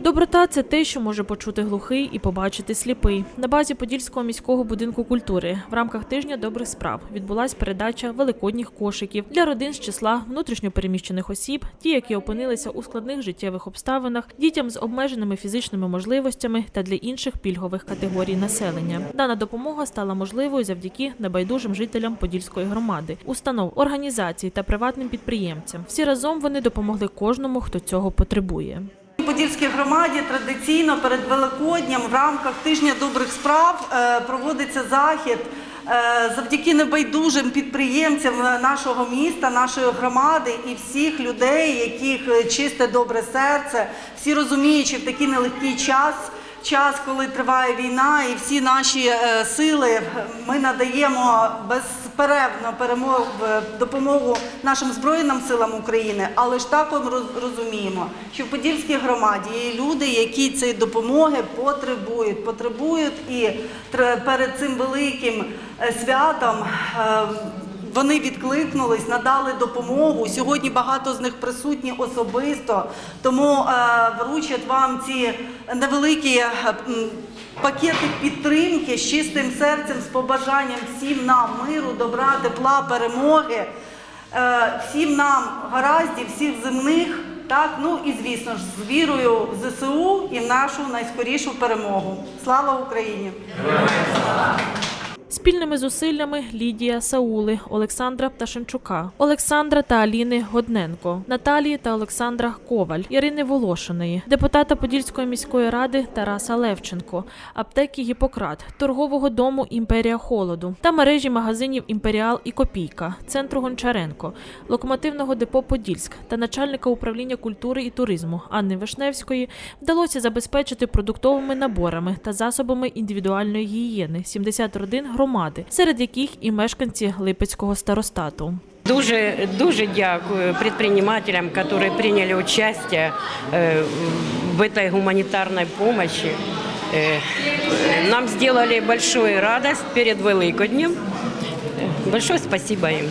Доброта це те, що може почути глухий і побачити сліпий. На базі Подільського міського будинку культури в рамках тижня добрих справ відбулась передача великодніх кошиків для родин з числа внутрішньопереміщених осіб, ті, які опинилися у складних життєвих обставинах, дітям з обмеженими фізичними можливостями та для інших пільгових категорій населення. Дана допомога стала можливою завдяки небайдужим жителям Подільської громади, установ, організацій та приватним підприємцям. Всі разом вони допомогли кожному, хто цього потребує. Подільській громаді традиційно перед Великодням в рамках тижня добрих справ е, проводиться захід. е, Завдяки небайдужим підприємцям нашого міста, нашої громади і всіх людей, яких е, чисте добре серце, всі розуміючи в такий нелегкий час, час, коли триває війна, і всі наші е, сили е, ми надаємо безперервно перемогу допомогу нашим збройним силам України, але ж також роз- розуміємо, що в Подільській громаді є люди, які цієї допомоги потребують, потребують і перед цим великим е, святом. Вони відкликнулись, надали допомогу. Сьогодні багато з них присутні особисто, тому е, вручать вам ці невеликі е, пакети підтримки з чистим серцем, з побажанням всім нам миру, добра, тепла, перемоги, е, всім нам гараздів, всіх земних. Так, ну і звісно ж, з вірою в ЗСУ і в нашу найскорішу перемогу. Слава Україні! Спільними зусиллями Лідія Саули, Олександра Пташенчука, Олександра та Аліни Годненко, Наталії та Олександра Коваль, Ірини Волошиної, депутата Подільської міської ради Тараса Левченко, аптеки Гіппократ, торгового дому Імперія холоду та мережі магазинів Імперіал і Копійка, центру Гончаренко, локомотивного депо Подільськ та начальника управління культури і туризму Анни Вишневської вдалося забезпечити продуктовими наборами та засобами індивідуальної гігієни 70 родин громади, серед яких і мешканці Липецького старостату. Дуже дуже дякую предпринимателям, которые приняли участие э, в этой гуманитарной помощи. Э, Нам сделали большую радость перед Великоднем. Э, Большое спасибо им.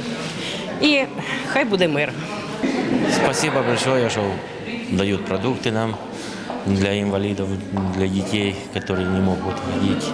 И хай буде мир. Спасибо большое, что дают продукты нам для инвалидов, для детей, которые не могут ходить.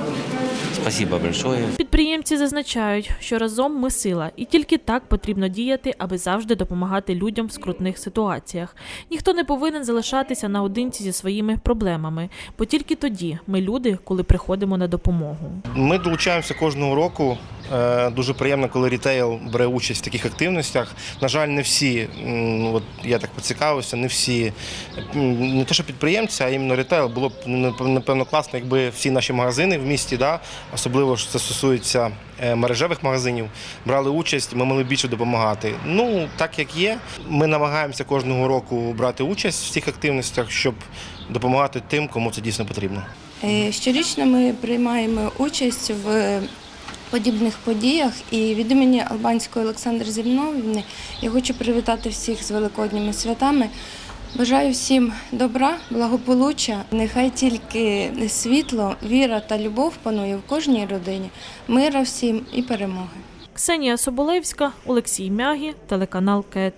Спасибо большое. Підприємці зазначають, що разом ми сила, і тільки так потрібно діяти, аби завжди допомагати людям в скрутних ситуаціях. Ніхто не повинен залишатися наодинці зі своїми проблемами, бо тільки тоді ми люди, коли приходимо на допомогу. Ми долучаємося кожного року. Е, Дуже приємно, коли рітейл бере участь в таких активностях. На жаль, не всі, от я так поцікавився, не всі, не те, що підприємці, а іменно рітейл. Було б напевно класно, якби всі наші магазини в місті, да, особливо що це стосується е, мережевих магазинів, брали участь, ми могли більше допомагати. Ну, так як є, ми намагаємося кожного року брати участь в цих активностях, щоб допомагати тим, кому це дійсно потрібно. Е, Щорічно ми приймаємо участь в подібних подіях і від імені Албанської Олександри Зімновівни я хочу привітати всіх з великодніми святами. Бажаю всім добра, благополуччя. Нехай тільки світло, віра та любов панує в кожній родині, мира всім і перемоги. Ксенія Соболевська, Олексій Мягі, телеканал КЕТ.